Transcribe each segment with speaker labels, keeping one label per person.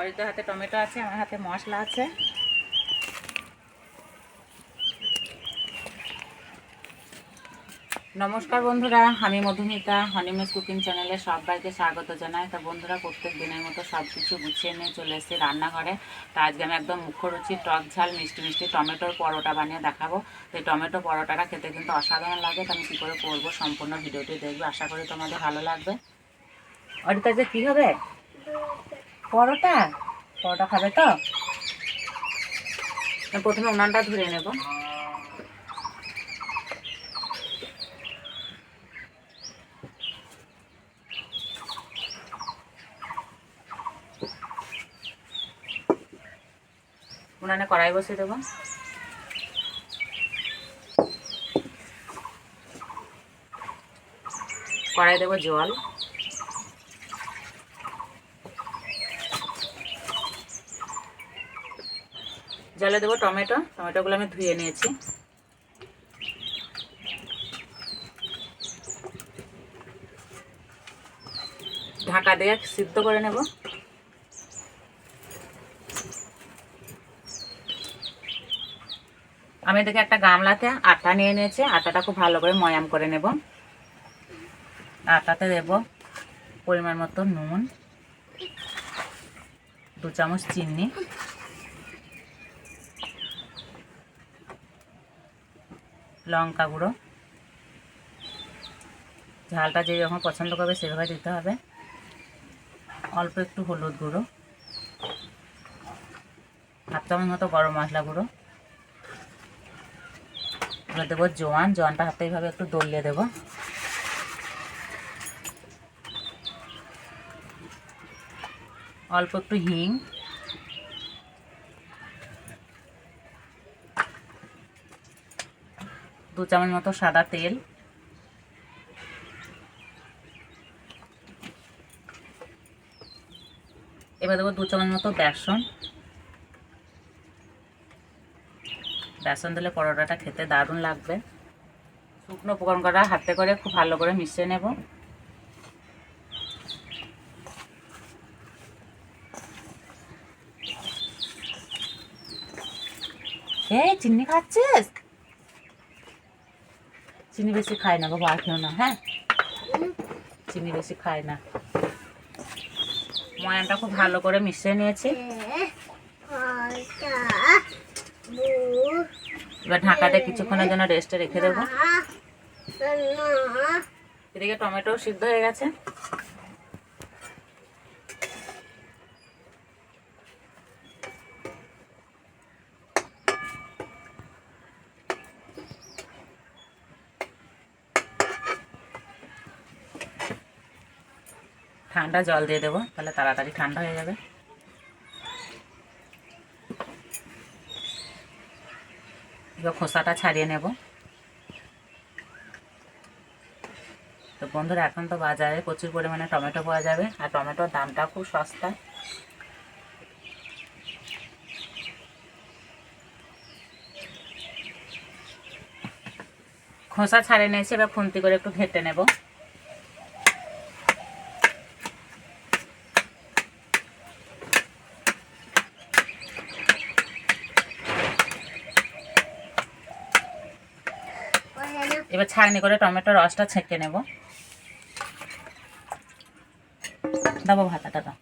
Speaker 1: অরিত্র হাতে টমেটো আছে, আমার হাতে মশলা আছে। নমস্কার বন্ধুরা, আমি মধুমিতা হনিমেস কুকিং চ্যানেলে সবাইকে স্বাগত জানাই। তা বন্ধুরা, প্রত্যেক দিনের মতো সব কিছু গুছিয়ে নিয়ে চলে এসেছি রান্নাঘরে। তা আজকে আমি একদম মুখরুচি টক ঝাল, মিষ্টি মিষ্টি টমেটোর পরোটা বানিয়ে দেখাবো। এই টমেটো পরোটাটা খেতে কিন্তু অসাধারণ লাগে, তো আমি কী করে করব সম্পূর্ণ ভিডিওটি দেখব। আশা করি তোমাদের ভালো লাগবে। অরিতা যে কী হবে? পরোটা? পরোটা খাবে তো? প্রথমে উনানটা ধরে নেব। উনানে কড়াই বসিয়ে দেবো। কড়াই দেবো জল। জলে দেবো টমেটো। টমেটোগুলো আমি ধুয়ে নিয়েছি। ঢাকা দিয়ে সিদ্ধ করে নেব। আমি এদিকে একটা গামলাতে আটা নিয়ে নিয়েছি। আটাটা খুব ভালো করে ময়াম করে নেব। আটাতে দেব পরিমাণ মতো নুন, দু চামচ চিনি লঙ্কা গুঁড়ো। ঝালটা যে যখন পছন্দ করবে সেভাবে দিতে হবে। অল্প একটু হলুদ গুঁড়ো। হাফ চামচ মতো গরম মশলা গুঁড়ো। এবার দেবো জোয়ান। জোয়ানটা হাতে এইভাবে একটু দলিয়ে দেবো। অল্প একটু হিং। দু চামচ মতো সাদা তেল। এবার দেবো দু চামচ মতো বেসন। বেসন দিলে পরোটাটা খেতে দারুণ লাগবে। শুকনো উপকরণ করা হাতে করে খুব ভালো করে মিশিয়ে নেব। এই, চিনি খাচ্ছিস? চিনি বেশি খায় না, বাবা আর না হ্যাঁ? চিনি বেশি খায় না। ময়ানটা খুব ভালো করে মিশিয়ে নিয়েছি। এবার ঢাকাটা কিছুক্ষণের জন্য রেস্টে রেখে দেবো। এদিকে টমেটো সিদ্ধ হয়ে গেছে। ঠান্ডা জল দিয়ে দেবো, তাহলে তাড়াতাড়ি ঠান্ডা হয়ে যাবে। এবার খোসাটা ছাড়িয়ে নেব। তো বন্ধুরা, এখন তো বাজারে প্রচুর পরিমাণে টমেটো পাওয়া যাবে, আর টমেটোর দামটা খুব সস্তা। খোসা ছাড়িয়ে নিয়েছি, এবার খুন্তি করে একটু ঘেটে নেব। ছাঁকনি করে টমেটোর রসটা ছেঁকে নেব। দেবো ভাতাটা দাও।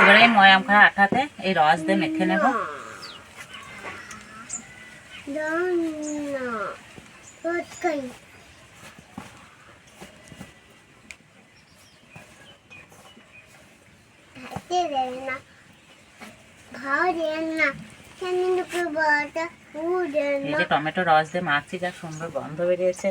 Speaker 1: এবারে ময়াম খাওয়া আঠাতে এই রস দিয়ে মেখে নেব। এই যে টমেটো রস দিয়ে মাখছি যা সুন্দর গন্ধ বেরিয়েছে।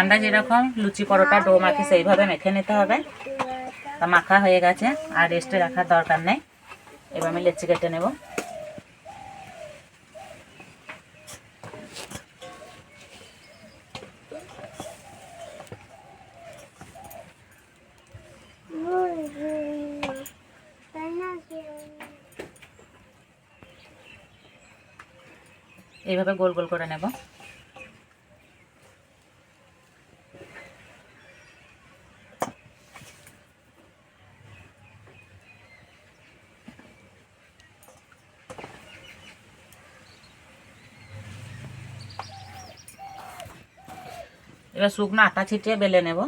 Speaker 1: আমরা যেরকম লুচি পরোটা, ডো মাখি সেইভাবে মেখে নিতে হবে। তা মাখা হয়ে গেছে, আর রেস্টে রাখার দরকার নেই। এবার আমি লেচি কেটে নেব। এইভাবে গোল গোল করে নেব। এবার শুকনো আটা ছিটিয়ে বেলে নেব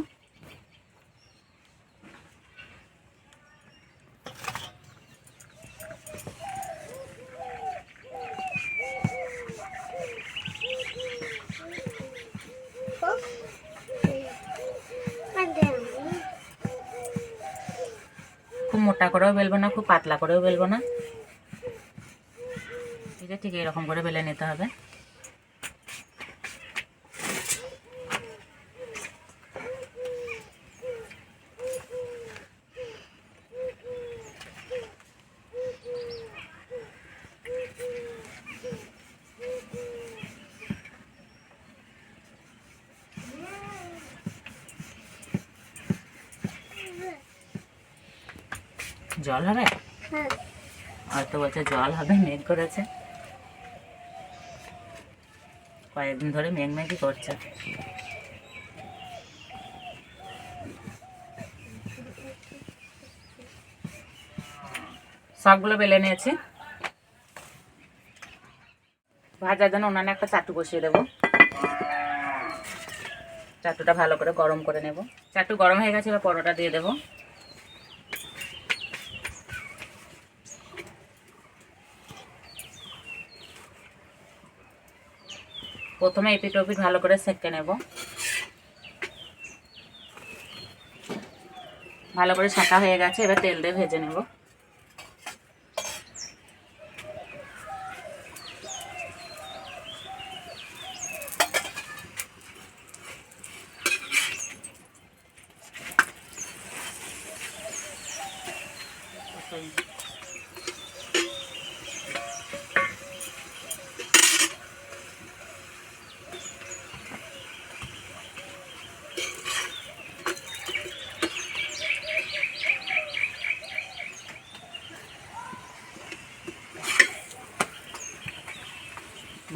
Speaker 1: খুব মোটা করেও বেলবো না, খুব পাতলা করেও বেলবো না। ঠিক আছে, ঠিক এরকম করে বেলে নিতে হবে। জল হবে? হয়তো বলছে জল হবে মেঘ করেছে। কয়েকদিন ধরে মেঘ মেঘই করছে। সবগুলো বেলে নিয়েছি। ভাজার জন্য উনানে একটা চাটু বসিয়ে দেবো। চাটুটা ভালো করে গরম করে নেব। চাটু গরম হয়ে গেছে এবার পরোটা দিয়ে দেবো। প্রথমে এপিট ওপিট ভালো করে সেঁকে নেব। ভালো করে শাঁকা হয়ে গেছে, এবার তেল দিয়ে ভেজে নেব।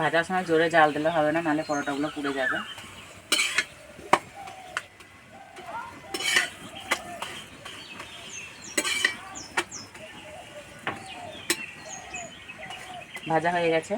Speaker 1: ভাজার সময় জোরে জাল দিলে হবে না নাহলে পরোটাগুলো পুড়ে যাবে। ভাজা হয়ে গেছে।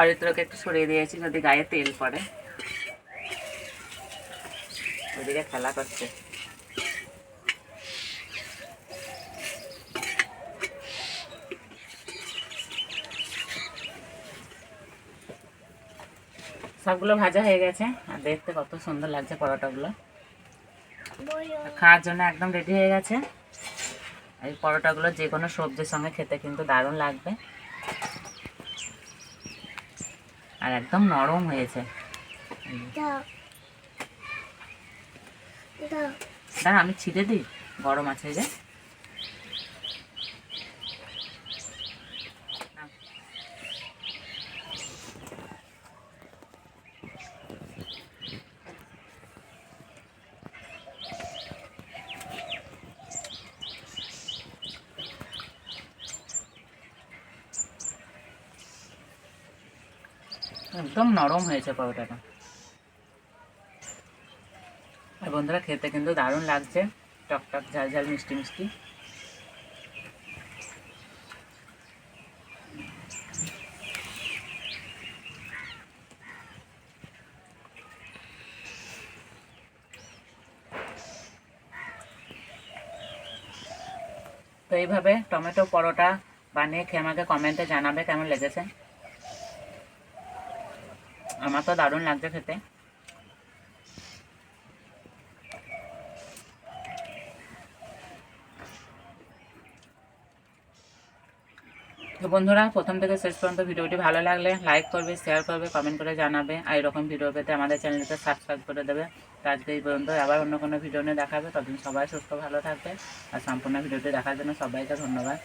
Speaker 1: অরিত্রকে একটু সরিয়ে দিয়েছি যদি গায়ে তেল পড়ে। ওদিকে খেলা করছে। সবগুলো ভাজা হয়ে গেছে। আর দেখতে কত সুন্দর লাগছে পরোটাগুলো। খাওয়ার জন্য একদম রেডি হয়ে গেছে। এই পরোটাগুলো যে কোনো সবজির সঙ্গে খেতে কিন্তু দারুণ লাগবে। আর একদম নরম হয়েছে। দাঁড়া আমি ছিঁড়ে দিই। গরম আছে যে। একদম নরম হয়েছে পরোটাটা আর বন্ধুরা, খেতে কিন্তু দারুণ লাগছে। টক টক, ঝাল ঝাল, মিষ্টি মিষ্টি। তো এইভাবে টমেটো পরোটা বানিয়ে খেয়ে আমাকে কমেন্টে জানাবে কেমন লেগেছে। আমার তো দারুণ লাগছে খেতে। তো বন্ধুরা, প্রথম থেকে শেষ পর্যন্ত ভিডিওটি ভালো লাগলে লাইক করবে শেয়ার করবে কমেন্ট করে জানাবে, আর এরকম ভিডিও পেতে আমাদের চ্যানেলকে সাবস্ক্রাইব করে দেবে। আজকে এই পর্যন্ত, আবার অন্য কোনো ভিডিও নিয়ে দেখাবে ততদিন সবাই সুস্থ, ভালো থাকবে, আর সম্পূর্ণ ভিডিওটি দেখার জন্য সবাইকে ধন্যবাদ।